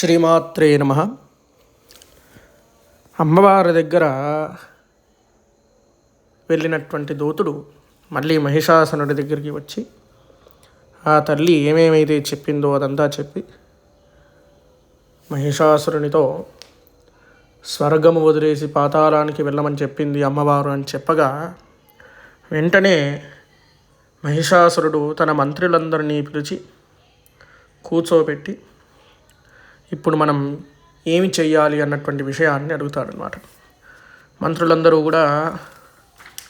శ్రీమాత్రే నమ. అమ్మవారి దగ్గర వెళ్ళినటువంటి దూతుడు మళ్ళీ మహిషాసనుడి దగ్గరికి వచ్చి ఆ తల్లి ఏమేమైతే చెప్పిందో అదంతా చెప్పి మహిషాసురునితో స్వర్గము వదిలేసి పాతాళానికి వెళ్ళమని చెప్పింది అమ్మవారు అని చెప్పగా వెంటనే మహిషాసురుడు తన మంత్రులందరినీ పిలిచి కూర్చోబెట్టి ఇప్పుడు మనం ఏమి చేయాలి అన్నటువంటి విషయాన్ని అడుగుతాడనమాట మంత్రులందరూ కూడా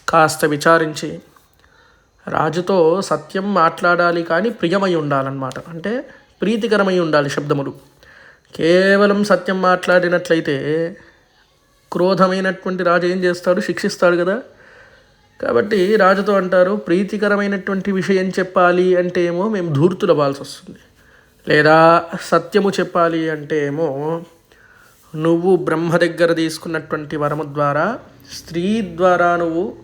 కాస్త విచారించి రాజుతో సత్యం మాట్లాడాలి కానీ ప్రియమై ఉండాలన్నమాట. అంటే ప్రీతికరమై ఉండాలి శబ్దములు. కేవలం సత్యం మాట్లాడినట్లయితే క్రోధమైనటువంటి రాజు ఏం చేస్తాడు? శిక్షిస్తాడు కదా. కాబట్టి రాజుతో అంటారు ప్రీతికరమైనటువంటి విషయం చెప్పాలి అంటే ఏమో మేము ధూర్తులవ్వాల్సి వస్తుంది. లేదా సత్యము చెప్పాలి అంటే ఏమో నువ్వు బ్రహ్మ దగ్గర తీసుకున్నటువంటి వరము ద్వారా స్త్రీ ద్వారా నువ్వు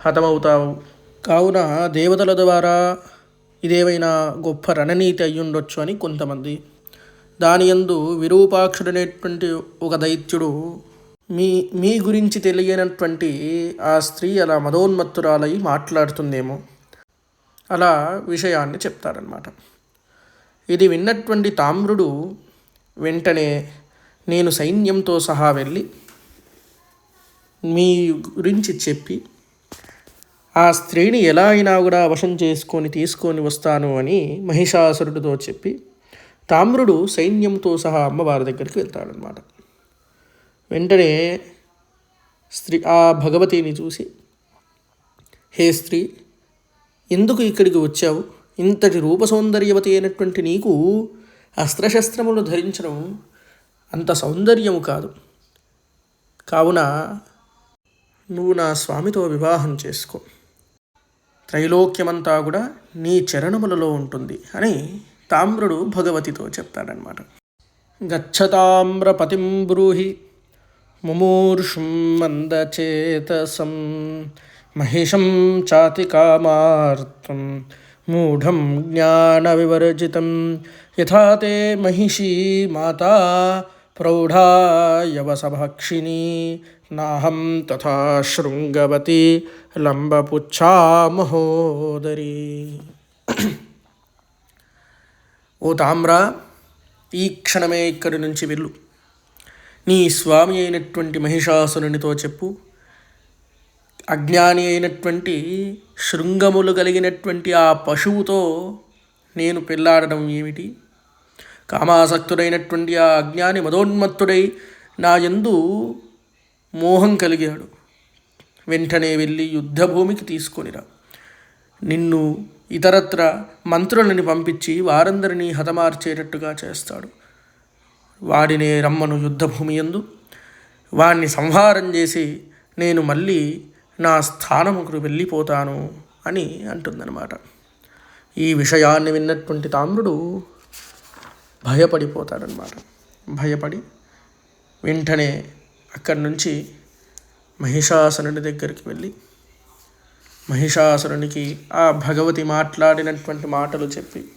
హతమవుతావు. కావున దేవతల ద్వారా ఇదేమైనా గొప్ప రణనీతి అయ్యుండొచ్చు అని కొంతమంది. దాని యందు విరూపాక్షుడనేటువంటి ఒక దైత్యుడు మీ మీ గురించి తెలియనటువంటి ఆ స్త్రీ అలా మదోన్మత్తురాలై మాట్లాడుతుందేమో. అలా విషయాన్ని చెప్తారనమాట ఇది విన్నటువంటి తామ్రుడు వెంటనే నేను సైన్యంతో సహా వెళ్ళి మీ గురించి చెప్పి ఆ స్త్రీని ఎలా అయినా కూడా వశం చేసుకొని తీసుకొని వస్తాను అని మహిషాసురుడితో చెప్పి తామ్రుడు సైన్యంతో సహా అమ్మవారి దగ్గరికి వెళ్తాడనమాట వెంటనే స్త్రీ ఆ భగవతిని చూసి హే స్త్రీ ఎందుకు ఇక్కడికి వచ్చావు? ఇంతటి రూప సౌందర్యవతి అయినటువంటి నీకు అస్త్రశస్త్రములు ధరించడం అంత సౌందర్యము కాదు. కావున నువ్వు నా స్వామితో వివాహం చేసుకో. త్రైలోక్యమంతా కూడా నీ చరణములలో ఉంటుంది అని తామ్రుడు భగవతితో చెప్తాడనమాట గచ్చతామ్రపతిం బ్రూహి ముమూర్షుం మందచేతసం మహిషం చాతి కామార్తం మూఢం జ్ఞానవివర్జితం. యథా తే మహిషీ మాతా ప్రౌఢాయవసభక్షిణీ నాహం తథా శృంగవతి లంబపుచ్చా మహోదరి ఓ తామ్ర ఈ క్షణమే ఇక్కడి నుంచి వెళ్ళు. నీ స్వామి అయినటువంటి మహిషాసురునితో చెప్పు. అజ్ఞాని అయినటువంటి శృంగములు కలిగినటువంటి ఆ పశువుతో నేను పెళ్ళాడడం ఏమిటి? కామాసక్తుడైనటువంటి ఆ అజ్ఞాని మదోన్మత్తుడై నా ఎందు మోహం కలిగాడు. వెంటనే వెళ్ళి యుద్ధభూమికి తీసుకొనిరా. నిన్ను ఇతరత్ర మంత్రులని పంపించి వారందరినీ హతమార్చేటట్టుగా చేస్తాడు. వాడినే రమ్మను యుద్ధభూమి ఎందు వాణ్ణి సంహారం చేసి నేను మళ్ళీ నా స్థానముకు వెళ్ళిపోతాను అని అంటుందన్నమాట. ఈ విషయాన్ని విన్నటువంటి తామ్రుడు భయపడిపోతాడనమాట భయపడి వెంటనే అక్కడి నుంచి మహిషాసురుని దగ్గరికి వెళ్ళి మహిషాసురునికి ఆ భగవతి మాట్లాడినటువంటి మాటలు చెప్పి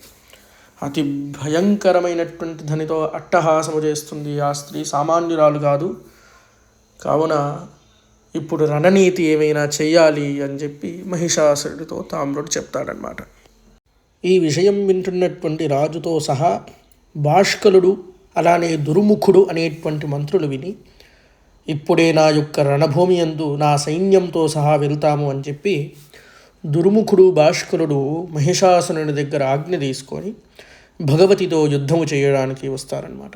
అతి భయంకరమైనటువంటి ధనితో అట్టహాసము చేస్తుంది. ఆ స్త్రీ సామాన్యురాలు కాదు. కావున ఇప్పుడు రణనీతి ఏమైనా చెయ్యాలి అని చెప్పి మహిషాసురుడితో తామ్రుడు చెప్తాడనమాట ఈ విషయం వింటున్నటువంటి రాజుతో సహా భాష్కలుడు అలానే దుర్ముఖుడు అనేటువంటి మంత్రులు విని ఇప్పుడే నా యొక్క రణభూమి యందు నా సైన్యంతో సహా వెళ్తాము అని చెప్పి దుర్ముఖుడు భాష్కరుడు మహిషాసురుని దగ్గర ఆజ్ఞ తీసుకొని భగవతితో యుద్ధము చేయడానికి వస్తారనమాట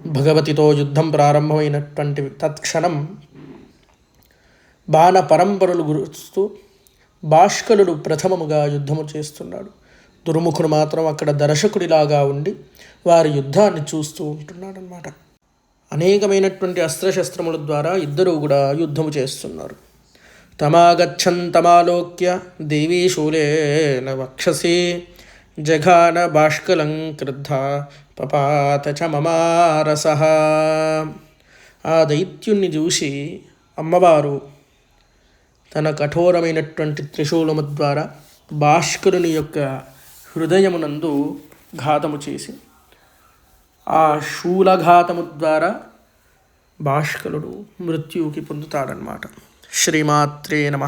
భగవతితో యుద్ధం ప్రారంభమైనటువంటి తత్క్షణం బాణ పరంపరలు గురుస్తూ భాష్కలుడు ప్రథమముగా యుద్ధము చేస్తున్నాడు. దుర్ముఖుడు మాత్రం అక్కడ దర్శకుడిలాగా ఉండి వారి యుద్ధాన్ని చూస్తూ ఉంటున్నాడనమాట అనేకమైనటువంటి అస్త్రశస్త్రముల ద్వారా ఇద్దరూ కూడా యుద్ధము చేస్తున్నారు. తమాగచ్చన్ తమాలోక్య దేవీ శూలేన వక్షసి జఘాన బాష్కలం క్రుద్ధ పపాత చ మమారస. ఆ దైత్యుణ్ణి చూసి అమ్మవారు తన కఠోరమైనటువంటి త్రిశూలము ద్వారా భాష్కరుని యొక్క హృదయమునందు ఘాతము చేసి ఆ శూలఘాతము ద్వారా భాష్కరుడు మృత్యువుకి పొందుతాడనమాట శ్రీమాత్రే నమ.